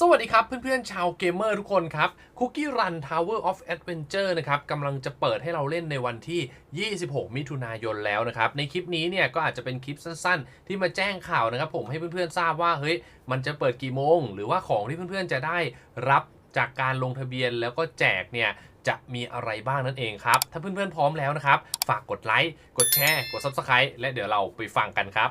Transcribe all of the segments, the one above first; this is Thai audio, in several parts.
สวัสดีครับ เพื่อนๆ ชาวเกมเมอร์ทุกคนครับ Cookie Run Tower of Adventure นะครับกำลังจะเปิดให้เราเล่นในวันที่ 26 มิถุนายนแล้วนะครับ ในคลิปนี้เนี่ยก็อาจจะเป็นคลิปสั้นๆ ที่มาแจ้งข่าวนะครับ ผมให้เพื่อนๆ ทราบว่าเฮ้ยมันจะเปิดกี่โมง หรือว่าของที่เพื่อนๆ จะได้รับจากการลงทะเบียนแล้วก็แจกเนี่ยจะมีอะไรบ้างนั่นเองครับ ถ้าเพื่อนๆ พร้อมแล้วนะครับ ฝากกดไลค์ กดแชร์ กด Subscribe และเดี๋ยวเราไปฟังกันครับ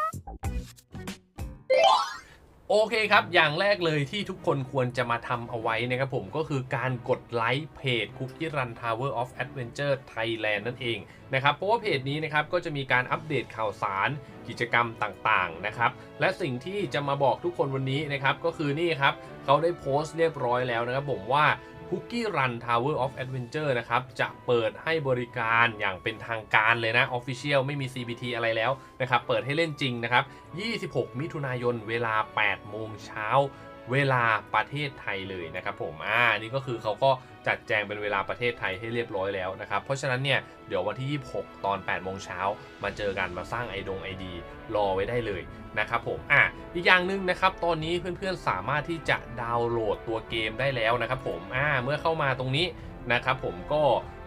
โอเคครับ อย่างแรกเลยที่ทุกคนควรจะมาทำเอาไว้นะครับผมก็คือการกดไลค์เพจคุกที่รัน Tower of Adventure Thailand นั่นเองนะครับ เพราะว่าเพจนี้นะครับก็จะมีการอัปเดตข่าวสารกิจกรรมต่างๆนะครับ และสิ่งที่จะมาบอกทุกคนวันนี้นะครับก็คือนี่ครับเขาได้โพสต์เรียบร้อยแล้วนะครับผมว่า Cookie Run Tower of Adventure นะครับ จะเปิดให้บริการอย่างเป็นทางการเลยนะ Official ไม่มี CBT อะไรแล้วนะครับ เปิดให้เล่นจริงนะครับ 26 มิถุนายนเวลา 8 โมงเช้า เวลาประเทศไทยเลยนะครับผม อ่า นี่ก็คือเขาก็จัดแจงเป็นเวลาประเทศไทยให้เรียบร้อยแล้วนะครับ เพราะฉะนั้นเนี่ย เดี๋ยววันที่ 26 ตอน 8 โมงเช้ามาเจอกันมาสร้างไอดงไอดีรอไว้ได้เลยนะครับผม อะ อีกอย่างหนึ่งนะครับ ตอนนี้เพื่อนๆ สามารถที่จะดาวน์โหลดตัวเกมได้แล้วนะครับผม อ่า เมื่อเข้ามาตรงนี้นะครับผมก็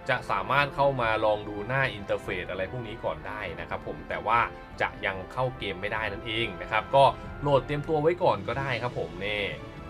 จะสามารถเข้ามาลองดูหน้าอินเทอร์เฟซอะไรพวกนี้ก่อนได้นะครับผมแต่ว่าจะยังเข้าเกมไม่ได้นั่นเองนะครับก็โหลดเตรียมตัวไว้ก่อนก็ได้ครับผมเนี่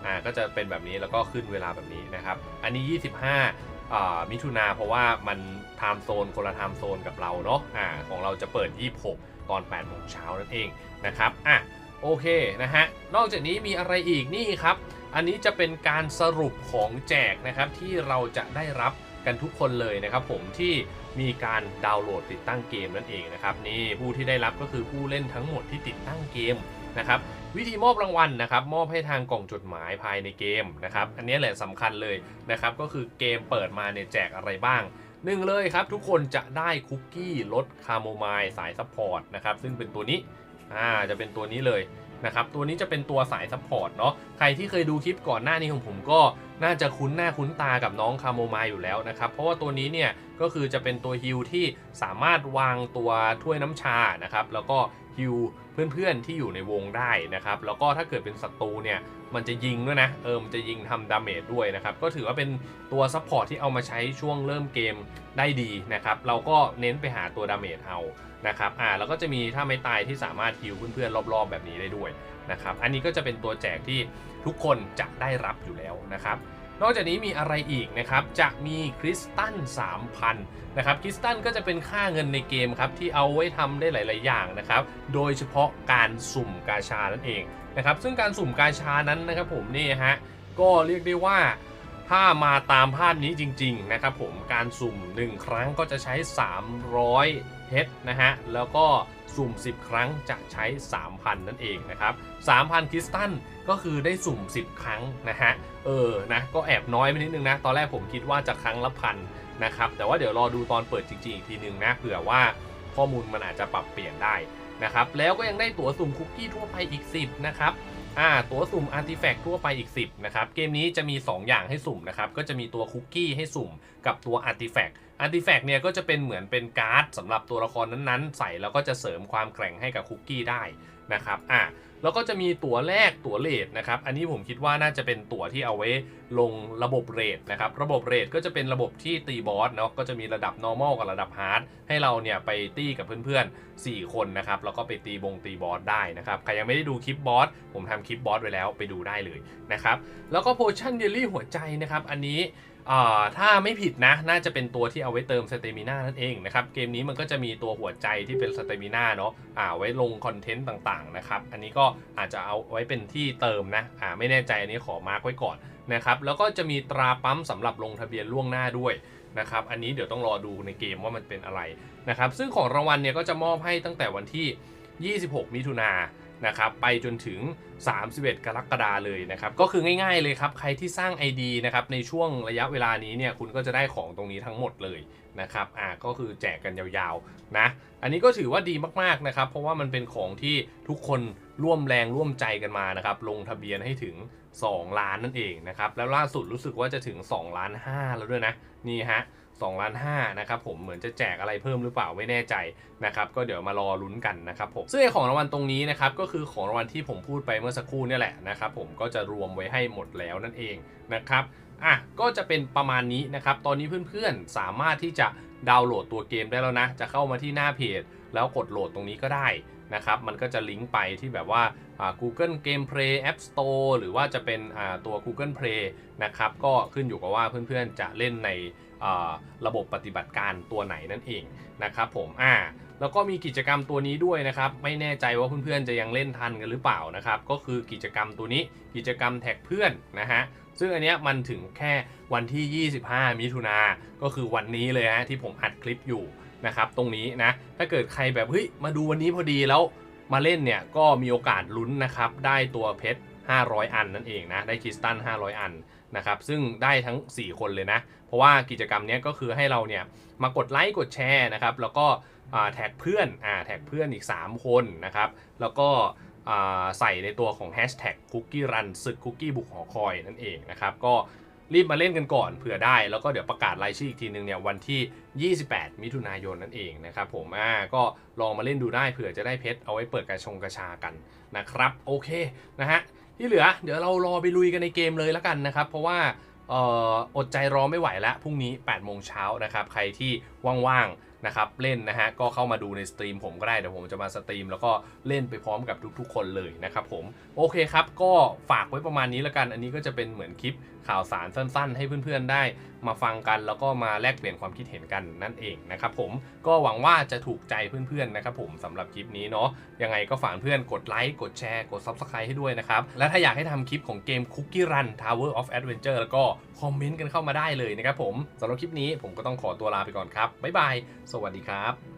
อ่าก็จะเป็นแบบนี้แล้วก็ขึ้นเวลาแบบนี้นะครับอันนี้ 25อ่ามิถุนาเพราะว่ามันไทม์โซนคนละไทม์โซนกับเราเนาะอ่าของเราจะเปิด 26 ตอน8โมงเช้านั่นเองนะครับอะโอเคนะฮะนอกจากนี้มีอะไรอีกนี่ครับ อันนี้จะเป็นการสรุปของแจกนะครับที่เราจะได้รับ กันทุกคนเลยนะครับผมที่มีการดาวน์โหลดติดตั้งเกมนั่นเองนะครับนี่ผู้ที่ได้รับก็คือผู้เล่นทั้งหมดที่ติดตั้งเกมนะครับวิธีมอบรางวัลนะครับมอบให้ทางกล่องจดหมายภายในเกมนะครับอันนี้แหละสำคัญเลยนะครับก็คือเกมเปิดมาเนี่ยแจกอะไรบ้างหนึ่งเลยครับทุกคนจะได้คุกกี้รสคาโมไมล์สายซัพพอร์ตนะครับซึ่งเป็นตัวนี้อ่าจะเป็นตัวนี้เลย นะครับตัวนี้จะเป็นตัวสายซัพพอร์ตเนาะใครที่เคยดูคลิปก่อนหน้านี้ของผมก็น่าจะคุ้นหน้าคุ้นตากับน้องคาโมไมาอยู่แล้วนะครับ เพราะว่าตัวนี้เนี่ยก็คือจะเป็นตัวฮิลที่สามารถวางตัวถ้วยน้ำชานะครับแล้วก็ ฮิลเพื่อนๆที่อยู่ในวงได้นะครับ แล้วก็ถ้าเกิดเป็นศัตรูเนี่ยมันจะยิงด้วยนะเออมันจะยิงทำดาเมจด้วยนะครับ ก็ถือว่าเป็นตัวซัพพอร์ตที่เอามาใช้ช่วงเริ่มเกมได้ดีนะครับ เราก็เน้นไปหาตัวดาเมจเอานะครับอ่าแล้วก็จะมีถ้าไม่ตายที่สามารถฮิวเพื่อนๆรอบๆ แบบนี้ได้ด้วยนะครับ อันนี้ก็จะเป็นตัวแจกที่ทุกคนจะได้รับอยู่แล้วนะครับ นอกจากนี้มีอะไรอีกนะครับ จะมีคริสตัล3,000นะครับคริสตัลก็จะเป็นค่าเงินในเกมครับที่เอาไว้ทำได้หลาย ๆ อย่างนะครับ โดยเฉพาะการสุ่มกาชานั่นเองนะครับ ซึ่งการสุ่มกาชานั้นนะครับผมนี่ฮะก็เรียกได้ว่า ถ้ามาตามภาพนี้จริง ๆ นะครับผมการสุ่ม 1 ครั้งก็จะใช้ 300เพชรนะฮะ แล้วก็สุ่ม 10 ครั้งจะใช้ 3,000 นั่นเองนะครับ 3,000 คริสตัลก็คือได้สุ่ม 10 ครั้งนะฮะ เออ นะ ก็แอบน้อยไปนิดนึงนะ ตอนแรกผมคิดว่าจะครั้งละพันนะครับ แต่ว่าเดี๋ยวรอดูตอนเปิดจริง ๆ อีกทีนึงนะ เผื่อว่าข้อมูลมันอาจจะปรับเปลี่ยนได้นะครับ แล้วก็ยังได้ตั๋วสุ่มคุกกี้ทั่วไปอีก 10 นะครับ อ่าตัวสุ่มอาร์ติแฟกต์ทั่วไปอีก 10 นะครับ เกมนี้จะมี 2 อย่างให้สุ่มนะครับ ก็จะมีตัวคุกกี้ให้สุ่มกับตัวอาร์ติแฟกต์อาร์ติแฟกต์เนี่ยก็จะเป็นเหมือนเป็นการ์ดสำหรับตัวละครนั้นๆ ใส่แล้วก็จะเสริมความแกร่งให้กับคุกกี้ได้ นะครับอ่าแล้วก็จะมีตั๋วแรกตั๋วเลทนะครับ อันนี้ผมคิดว่าน่าจะเป็นตั๋วที่เอาไว้ลงระบบเรทนะครับ ระบบเรทก็จะเป็นระบบที่ตีบอสเนาะ ก็จะมีระดับ normal กับระดับ hard ให้เราเนี่ยไปตีกับเพื่อนๆ 4 คนนะครับ แล้วก็ไปตีบงตีบอสได้นะครับ ใครยังไม่ได้ดูคลิปบอส ผมทำคลิปบอสไว้แล้วไปดูได้เลยนะครับ แล้วก็โพชั่นเยลลี่หัวใจนะครับ อันนี้ ถ้าไม่ผิดนะ น่าจะเป็นตัวที่เอาไว้เติมสเตมิน่านั่นเองนะครับ เกมนี้มันก็จะมีตัวหัวใจที่เป็นสเตมิน่าเนาะอ่าไว้ลงคอนเทนต์ต่างๆนะครับ อันนี้ก็อาจจะเอาไว้เป็นที่เติมนะอ่าไม่แน่ใจอันนี้ขอมาร์กไว้ก่อนนะครับ แล้วก็จะมีตราปั๊มสำหรับลงทะเบียนล่วงหน้าด้วยนะครับ อันนี้เดี๋ยวต้องรอดูในเกมว่ามันเป็นอะไรนะครับ ซึ่งของรางวัลเนี่ยก็จะมอบให้ตั้งแต่วันที่ 26 มิถุนานนะครับไปจนถึง 31 กรกฎาเลยนะครับ ก็คือง่ายๆเลยครับ ใครที่สร้าง ID นะครับในช่วงระยะเวลานี้เนี่ยคุณก็จะได้ของตรงนี้ทั้งหมดเลยนะครับอ่าก็คือแจกกันยาวๆนะอันนี้ก็ถือว่าดีมากๆนะครับ เพราะว่ามันเป็นของที่ทุกคนร่วมแรงร่วมใจกันมานะครับลงทะเบียนให้ถึง 2 ล้านนั่นเองนะครับแล้วล่าสุดรู้สึกว่าจะถึง 2 ล้าน5แล้วด้วยนะนี่ฮะ 2ล้าน5นะครับผมเหมือนจะแจกอะไรเพิ่มหรือเปล่าไม่แน่ใจนะครับก็เดี๋ยวมารอลุ้นกันนะครับผมซึ่งของรางวัลตรงนี้นะครับก็คือของรางวัลที่ผมพูดไปเมื่อสักครู่นี่แหละนะครับผมก็จะรวมไว้ให้หมดแล้วนั่นเองนะครับอะก็จะเป็นประมาณนี้นะครับตอนนี้เพื่อนๆสามารถที่จะดาวน์โหลดตัวเกมได้แล้วนะ จะเข้ามาที่หน้าเพจ แล้วกดโหลดตรงนี้ก็ได้ นะครับมันก็จะลิงก์ไปที่แบบว่า Google Game Play App Store หรือว่าจะเป็นตัว Google Play นะครับก็ขึ้นอยู่กับว่าเพื่อนๆจะเล่นในระบบปฏิบัติการตัวไหนนั่นเองนะครับผมอ่าแล้วก็มีกิจกรรมตัวนี้ด้วยนะครับ ไม่แน่ใจว่าเพื่อนๆจะยังเล่นทันกันหรือเปล่านะครับ ก็คือกิจกรรมตัวนี้กิจกรรมแท็กเพื่อนนะฮะซึ่งอันเนี้ยมันถึงแค่วันที่ 25 มิถุนาก็คือวันนี้เลยฮะที่ผมอัดคลิปอยู่ นะครับตรงนี้นะถ้าเกิดใครแบบเฮ้ยมาดูวันนี้พอดีแล้วมาเล่นเนี่ยก็มีโอกาสลุ้นนะครับได้ตัวเพชร 500 อันนั่นเองนะได้คริสตัล 500 อันนะครับซึ่งได้ทั้ง 4 คนเลยนะ เพราะว่ากิจกรรมนี้ก็คือให้เราเนี่ยมากดไลค์กดแชร์นะครับแล้วก็แท็กเพื่อนอ่าแท็กเพื่อนอีก 3 คนนะครับแล้วก็ใส่ในตัวของ Hashtag Cookie Run ศึกคุกกี้บุกหอคอยนั่นเองนะครับก็ รีบมาเล่นกันก่อนเผื่อได้ แล้วก็เดี๋ยวประกาศรายชื่ออีกทีนึงเนี่ยวันที่ 28 มิถุนายนนั่นเองนะครับผมอ่าก็ลองมาเล่นดูได้เผื่อจะได้เพชรเอาไว้เปิดกระชงกระชากันนะครับโอเคนะฮะที่เหลือเดี๋ยวเรารอไปลุยกันในเกมเลยแล้วกันนะครับ เพราะว่าอออดใจรอไม่ไหวแล้วพรุ่งนี้8โมงเช้านะครับ ใครที่ว่างๆ นะครับเล่นนะฮะก็เข้ามาดูในสตรีมผมก็ได้เดี๋ยวผมจะมาสตรีมแล้วก็เล่นไปพร้อมกับทุก ๆ คนเลยนะครับผมโอเคครับก็ฝากไว้ประมาณนี้แล้วกัน อันนี้ก็จะเป็นเหมือนคลิปข่าวสารสั้น ๆ ให้เพื่อนๆได้มาฟังกัน แล้วก็มาแลกเปลี่ยนความคิดเห็นกันนั่นเองนะครับผมก็หวังว่าจะถูกใจเพื่อนๆนะครับผมสำหรับคลิปนี้เนาะยังไงก็ฝากเพื่อนกดไลค์กดแชร์กด Subscribe ให้ด้วยนะครับและถ้าอยากให้ทำคลิปของเกม Cookie Run Tower of Adventure แล้วก็คอมเมนต์กันเข้ามาได้เลยนะครับผมสำหรับคลิปนี้ผมก็ต้องขอตัวลาไปก่อนครับบ๊ายบายสวัสดีครับ